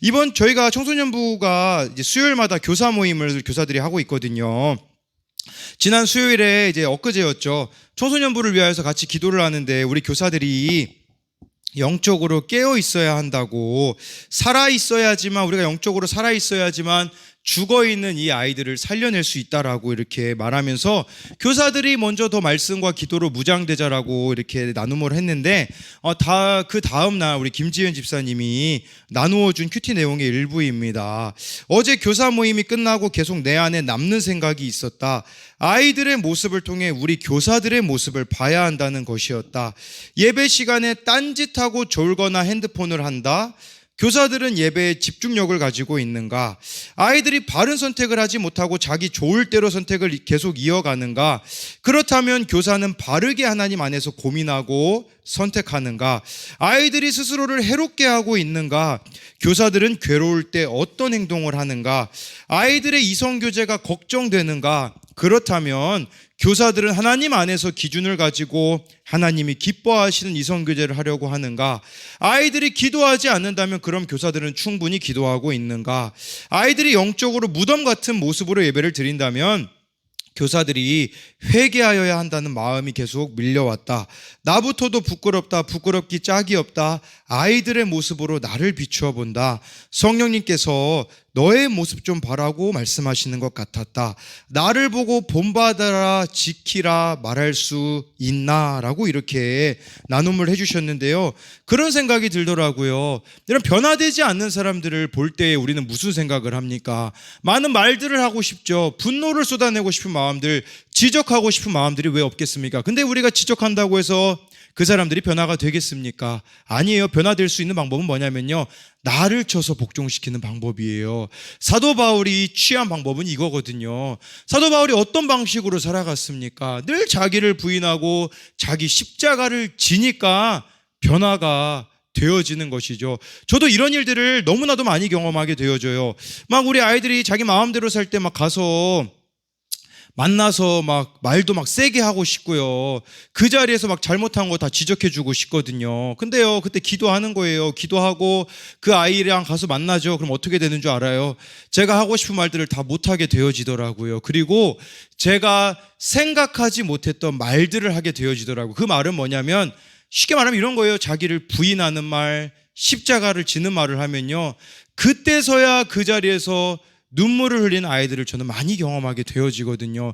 이번 저희가 청소년부가 이제 수요일마다 교사 모임을 교사들이 하고 있거든요. 지난 수요일에 이제 엊그제였죠. 청소년부를 위하여서 같이 기도를 하는데 우리 교사들이 영적으로 깨어 있어야 한다고 살아 있어야지만 우리가 영적으로 살아 있어야지만 죽어 있는 이 아이들을 살려낼 수 있다라고 이렇게 말하면서 교사들이 먼저 더 말씀과 기도로 무장되자라고 이렇게 나눔을 했는데 어, 다 그 다음 날 우리 김지현 집사님이 나누어 준 큐티 내용의 일부입니다. 어제 교사 모임이 끝나고 계속 내 안에 남는 생각이 있었다. 아이들의 모습을 통해 우리 교사들의 모습을 봐야 한다는 것이었다. 예배 시간에 딴짓하고 졸거나 핸드폰을 한다. 교사들은 예배에 집중력을 가지고 있는가? 아이들이 바른 선택을 하지 못하고 자기 좋을 대로 선택을 계속 이어가는가? 그렇다면 교사는 바르게 하나님 안에서 고민하고 선택하는가? 아이들이 스스로를 해롭게 하고 있는가? 교사들은 괴로울 때 어떤 행동을 하는가? 아이들의 이성교제가 걱정되는가? 그렇다면 교사들은 하나님 안에서 기준을 가지고 하나님이 기뻐하시는 이성교제를 하려고 하는가? 아이들이 기도하지 않는다면 그럼 교사들은 충분히 기도하고 있는가? 아이들이 영적으로 무덤 같은 모습으로 예배를 드린다면 교사들이 회개하여야 한다는 마음이 계속 밀려왔다. 나부터도 부끄럽다. 부끄럽기 짝이 없다. 아이들의 모습으로 나를 비추어 본다. 성령님께서 너의 모습 좀 봐라고 말씀하시는 것 같았다. 나를 보고 본받아라, 지키라 말할 수 있나 라고 이렇게 나눔을 해주셨는데요. 그런 생각이 들더라고요. 이런 변화되지 않는 사람들을 볼 때 우리는 무슨 생각을 합니까? 많은 말들을 하고 싶죠. 분노를 쏟아내고 싶은 마음들, 지적하고 싶은 마음들이 왜 없겠습니까? 근데 우리가 지적한다고 해서 그 사람들이 변화가 되겠습니까? 아니에요. 변화될 수 있는 방법은 뭐냐면요. 나를 쳐서 복종시키는 방법이에요. 사도 바울이 취한 방법은 이거거든요. 사도 바울이 어떤 방식으로 살아갔습니까? 늘 자기를 부인하고 자기 십자가를 지니까 변화가 되어지는 것이죠. 저도 이런 일들을 너무나도 많이 경험하게 되어져요. 막 우리 아이들이 자기 마음대로 살 때 막 가서 만나서 막 말도 막 세게 하고 싶고요. 그 자리에서 막 잘못한 거 다 지적해 주고 싶거든요. 근데요, 그때 기도하는 거예요. 기도하고 그 아이랑 가서 만나죠. 그럼 어떻게 되는 줄 알아요? 제가 하고 싶은 말들을 다 못하게 되어지더라고요. 그리고 제가 생각하지 못했던 말들을 하게 되어지더라고요. 그 말은 뭐냐면 쉽게 말하면 이런 거예요. 자기를 부인하는 말, 십자가를 지는 말을 하면요. 그때서야 그 자리에서 눈물을 흘린 아이들을 저는 많이 경험하게 되어지거든요.